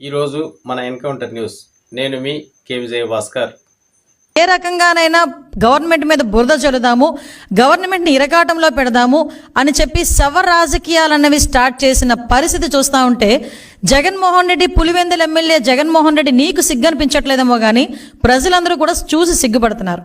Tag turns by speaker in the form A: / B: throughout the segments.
A: ఈరోజు మన encounter news. నేను మీ కే విజయ భాస్కర్
B: ఏ రకంగానైనా గవర్నమెంట్ మీద బురద చల్లుదాము గవర్నమెంట్ని ఇరకాటంలో పెడదాము అని చెప్పి శవ రాజకీయాలు అన్నవి స్టార్ట్ చేసిన పరిస్థితి చూస్తూ ఉంటే జగన్మోహన్ రెడ్డి పులివెందుల ఎమ్మెల్యే జగన్మోహన్ రెడ్డి నీకు సిగ్గనిపించట్లేదేమో కానీ ప్రజలందరూ కూడా చూసి సిగ్గుపడుతున్నారు.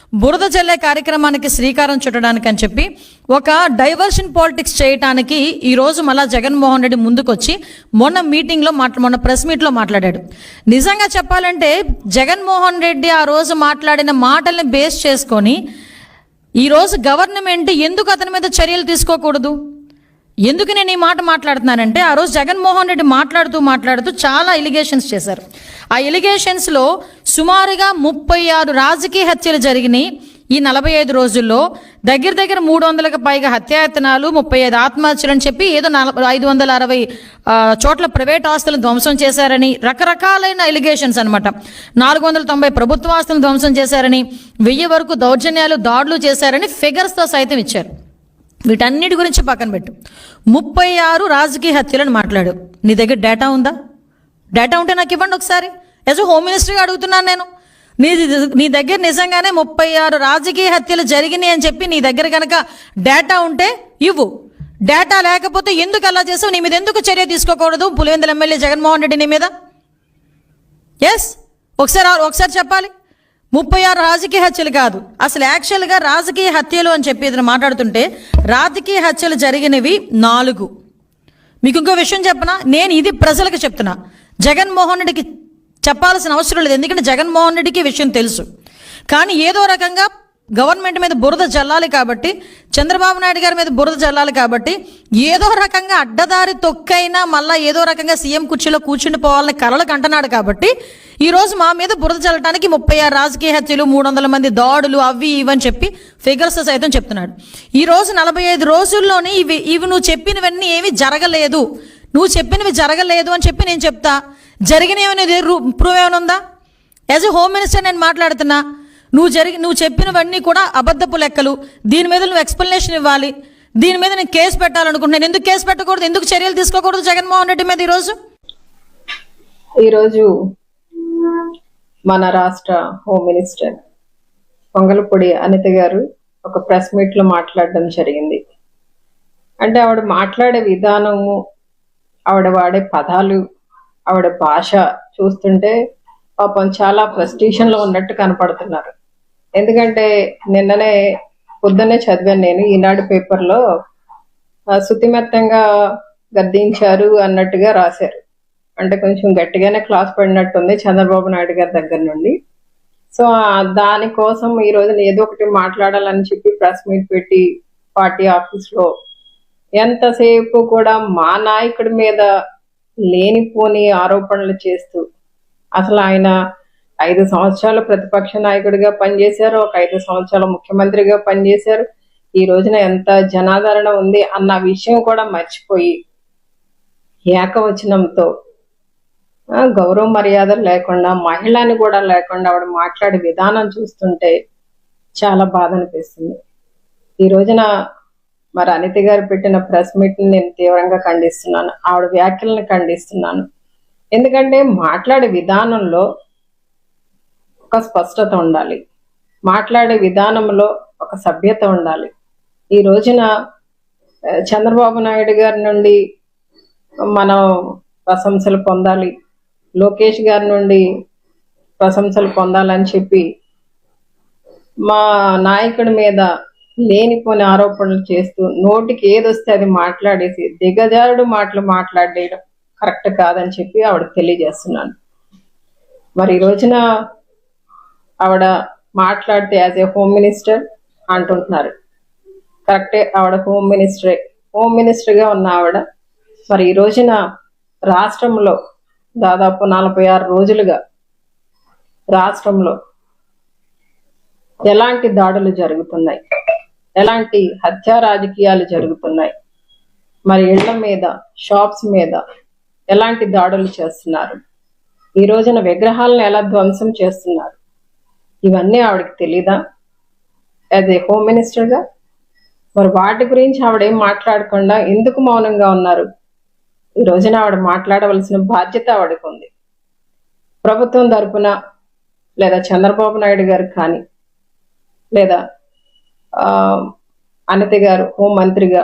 B: బురద జల్లే కార్యక్రమానికి శ్రీకారం చుట్టడానికి అని చెప్పి ఒక డైవర్షన్ పాలిటిక్స్ చేయటానికి ఈరోజు మళ్ళా జగన్మోహన్ రెడ్డి ముందుకొచ్చి మొన్న మీటింగ్లో మాట్లా మొన్న ప్రెస్ మీట్లో మాట్లాడాడు. నిజంగా చెప్పాలంటే జగన్మోహన్ రెడ్డి ఆ రోజు మాట్లాడిన మాటల్ని బేస్ చేసుకొని ఈరోజు గవర్నమెంట్ ఎందుకు అతని మీద చర్యలు తీసుకోకూడదు? ఎందుకు నేను ఈ మాట మాట్లాడుతున్నానంటే ఆ రోజు జగన్మోహన్ రెడ్డి మాట్లాడుతూ మాట్లాడుతూ చాలా ఎలిగేషన్స్ చేశారు. ఆ ఎలిగేషన్స్లో సుమారుగా ముప్పై ఆరు రాజకీయ హత్యలు జరిగినాయి. ఈ నలభై ఐదు రోజుల్లో దగ్గర దగ్గర మూడు వందలకు పైగా హత్యాయత్నాలు ముప్పై ఐదు ఆత్మహత్యలు అని చెప్పి ఏదో నలభై ఐదు వందల అరవై చోట్ల ప్రైవేట్ ఆస్తులను ధ్వంసం చేశారని రకరకాలైన ఎలిగేషన్స్ అనమాట నాలుగు వందల తొంభై ప్రభుత్వ ఆస్తులను ధ్వంసం చేశారని వెయ్యి వరకు దౌర్జన్యాలు దాడులు చేశారని ఫిగర్స్తో సైతం ఇచ్చారు. వీటన్నిటి గురించి పక్కన పెట్టు. ముప్పై ఆరు రాజకీయ హత్యలను మాట్లాడు. నీ దగ్గర డేటా ఉందా? డేటా ఉంటే నాకు ఇవ్వండి ఒకసారి. యాజ్ హోమ్ మినిస్టర్గా అడుగుతున్నాను నేను. నీ నీ దగ్గర నిజంగానే ముప్పై ఆరు రాజకీయ హత్యలు జరిగినాయి అని చెప్పి నీ దగ్గర కనుక డేటా ఉంటే ఇవ్వు. డేటా లేకపోతే ఎందుకు అలా చేసావు? నీ మీద ఎందుకు చర్య తీసుకోకూడదు? పులివెందుల ఎమ్మెల్యే జగన్మోహన్ రెడ్డి నీ మీద? ఎస్ ఒకసారి ఒకసారి చెప్పాలి. ముప్పై ఆరు రాజకీయ హత్యలు కాదు. అసలు యాక్చువల్గా రాజకీయ హత్యలు అని చెప్పి ఇతను మాట్లాడుతుంటే రాజకీయ హత్యలు జరిగినవి నాలుగు. మీకు ఇంకో విషయం చెప్పనా? నేను ఇది ప్రజలకు చెప్తున్నా. జగన్మోహన్ రెడ్డికి చెప్పాల్సిన అవసరం లేదు. ఎందుకంటే జగన్మోహన్ రెడ్డికి విషయం తెలుసు. కానీ ఏదో రకంగా గవర్నమెంట్ మీద బురద జల్లాలి కాబట్టి చంద్రబాబు నాయుడు గారి మీద బురద జల్లాలి కాబట్టి ఏదో రకంగా అడ్డదారి తొక్కైనా మళ్ళా ఏదో రకంగా సీఎం కుర్చీలో కూర్చుని పోవాలని కలలకు అంటున్నాడు కాబట్టి ఈ రోజు మా మీద బురద చల్లటానికి ముప్పై ఆరు రాజకీయ హత్యలు మూడు వందల మంది దాడులు అవి ఇవని చెప్పి ఫిగర్స్ సైతం చెప్తున్నాడు. ఈ రోజు నలభై ఐదు రోజుల్లోనే ఇవి ఇవి నువ్వు చెప్పినవన్నీ ఏవి జరగలేదు. నువ్వు చెప్పినవి జరగలేదు అని చెప్పి నేను చెప్తా. జరిగినవి అనేది ప్రూవ్ ఏమైనా ఉందా? యాజ్ ఎ హోమ్ మినిస్టర్ నేను మాట్లాడుతున్నా. నువ్వు జరిగి నువ్వు చెప్పినవన్నీ కూడా అబద్ధపు లెక్కలు. దీని మీద నువ్వు ఎక్స్ప్లెనేషన్ ఇవ్వాలి. దీని మీద నేను కేసు పెట్టాలనుకుంటున్నాను ఎందుకు కేసు పెట్టకూడదు? ఎందుకు చర్యలు తీసుకోకూడదు జగన్మోహన్ రెడ్డి మీద ఈరోజు?
C: ఈరోజు మన రాష్ట్ర హోమ్ మినిస్టర్ పొంగలపొడి అనిత గారు ఒక ప్రెస్ మీట్లో మాట్లాడడం జరిగింది. అంటే ఆవిడ మాట్లాడే విధానము ఆవిడ వాడే పదాలు ఆవిడ భాష చూస్తుంటే పాపం చాలా ఫ్రస్ట్రేషన్లో ఉన్నట్టు కనపడుతున్నారు. ఎందుకంటే నిన్ననే పొద్దున్నే చదివాను నేను ఈనాడు పేపర్లో శుతిమెత్తంగా గద్దించారు అన్నట్టుగా రాశారు. అంటే కొంచెం గట్టిగానే క్లాస్ పడినట్టుంది చంద్రబాబు నాయుడు గారి దగ్గర నుండి. సో దానికోసం ఈ రోజున ఏదో ఒకటి మాట్లాడాలని చెప్పి ప్రెస్ మీట్ పెట్టి పార్టీ ఆఫీస్లో ఎంతసేపు కూడా మా నాయకుడి మీద లేనిపోని ఆరోపణలు చేస్తూ అసలు ఆయన ఐదు సంవత్సరాలు ప్రతిపక్ష నాయకుడిగా పనిచేశారు ఒక ఐదు సంవత్సరాలు ముఖ్యమంత్రిగా పనిచేశారు. ఈ రోజున ఎంత జనాదరణ ఉంది అన్న విషయం కూడా మర్చిపోయి ఏకవచనంతో గౌరవ మర్యాదలు లేకుండా మహిళని కూడా లేకుండా ఆవిడ మాట్లాడే విధానం చూస్తుంటే చాలా బాధ అనిపిస్తుంది. ఈ రోజున మరి అనిత గారు పెట్టిన ప్రెస్ మీట్ని నేను తీవ్రంగా ఖండిస్తున్నాను. ఆవిడ వ్యాఖ్యలను ఖండిస్తున్నాను. ఎందుకంటే మాట్లాడే విధానంలో ఒక స్పష్టత ఉండాలి. మాట్లాడే విధానంలో ఒక సభ్యత ఉండాలి. ఈ రోజున చంద్రబాబు నాయుడు గారి నుండి మనం ప్రశంసలు పొందాలి. లోకేష్ గారి నుండి ప్రశంసలు పొందాలని చెప్పి మా నాయకుడి మీద లేనిపోని ఆరోపణలు చేస్తూ నోటికి ఏదొస్తే అది మాట్లాడేసి దిగజారుడు మాటలు మాట్లాడేయడం కరెక్ట్ కాదని చెప్పి ఆవిడ తెలియజేస్తున్నాను. మరి ఈ రోజున ఆవిడ మాట్లాడితే యాజ్ ఏ హోమ్ మినిస్టర్ అంటుంటున్నారు. కరెక్టే ఆవిడ హోమ్ మినిస్టరే హోమ్ మినిస్టర్గా ఉన్న ఆవిడ మరి ఈ రోజున రాష్ట్రంలో దాదాపు నలభై ఆరు రోజులుగా రాష్ట్రంలో ఎలాంటి దాడులు జరుగుతున్నాయి? ఎలాంటి హత్యా రాజకీయాలు జరుగుతున్నాయి? మరి ఇళ్ళ మీద షాప్స్ మీద ఎలాంటి దాడులు చేస్తున్నారు? ఈ రోజున విగ్రహాలను ఎలా ధ్వంసం చేస్తున్నారు? ఇవన్నీ ఆవిడకి తెలీదా? యాజ్ ఏ హోమ్ మినిస్టర్గా మరి వాటి గురించి ఆవిడేం మాట్లాడకుండా ఎందుకు మౌనంగా ఉన్నారు? ఈ రోజున ఆవిడ మాట్లాడవలసిన బాధ్యత ఆవిడకు ఉంది. ప్రభుత్వం తరపున లేదా చంద్రబాబు నాయుడు గారు కానీ లేదా అనిత గారు హోం మంత్రిగా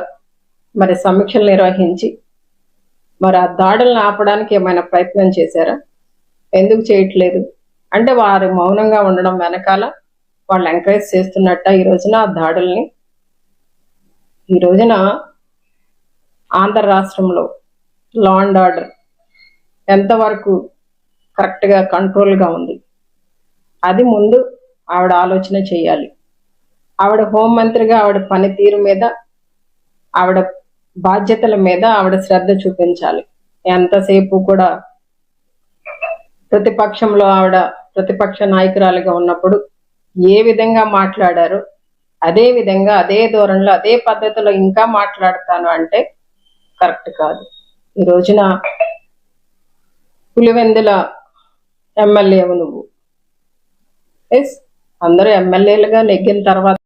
C: మరి సమీక్షలు నిర్వహించి మరి ఆ దాడులను ఆపడానికి ఏమైనా ప్రయత్నం చేశారా? ఎందుకు చేయట్లేదు? అంటే వారు మౌనంగా ఉండడం వెనకాల వాళ్ళు ఎంకరేజ్ చేస్తున్నట్ట ఈ రోజున ఆ దాడుల్ని. ఈ రోజున ఆంధ్ర రాష్ట్రంలో లా అండ్ ఆర్డర్ ఎంతవరకు కరెక్ట్గా కంట్రోల్గా ఉంది? అది ముందు ఆవిడ ఆలోచన చేయాలి. ఆవిడ హోంమంత్రిగా ఆవిడ పనితీరు మీద ఆవిడ బాధ్యతల మీద ఆవిడ శ్రద్ధ చూపించాలి. ఎంతసేపు కూడా ప్రతిపక్షంలో ఆవిడ ప్రతిపక్ష నాయకురాలిగా ఉన్నప్పుడు ఏ విధంగా మాట్లాడారు అదే విధంగా అదే ధోరణిలో అదే పద్ధతిలో ఇంకా మాట్లాడతాను అంటే కరెక్ట్ కాదు. ఈ రోజున పులివెందుల ఎమ్మెల్యేవు నువ్వు. ఎస్ అందరూ ఎమ్మెల్యేలుగా నెగ్గిన తర్వాత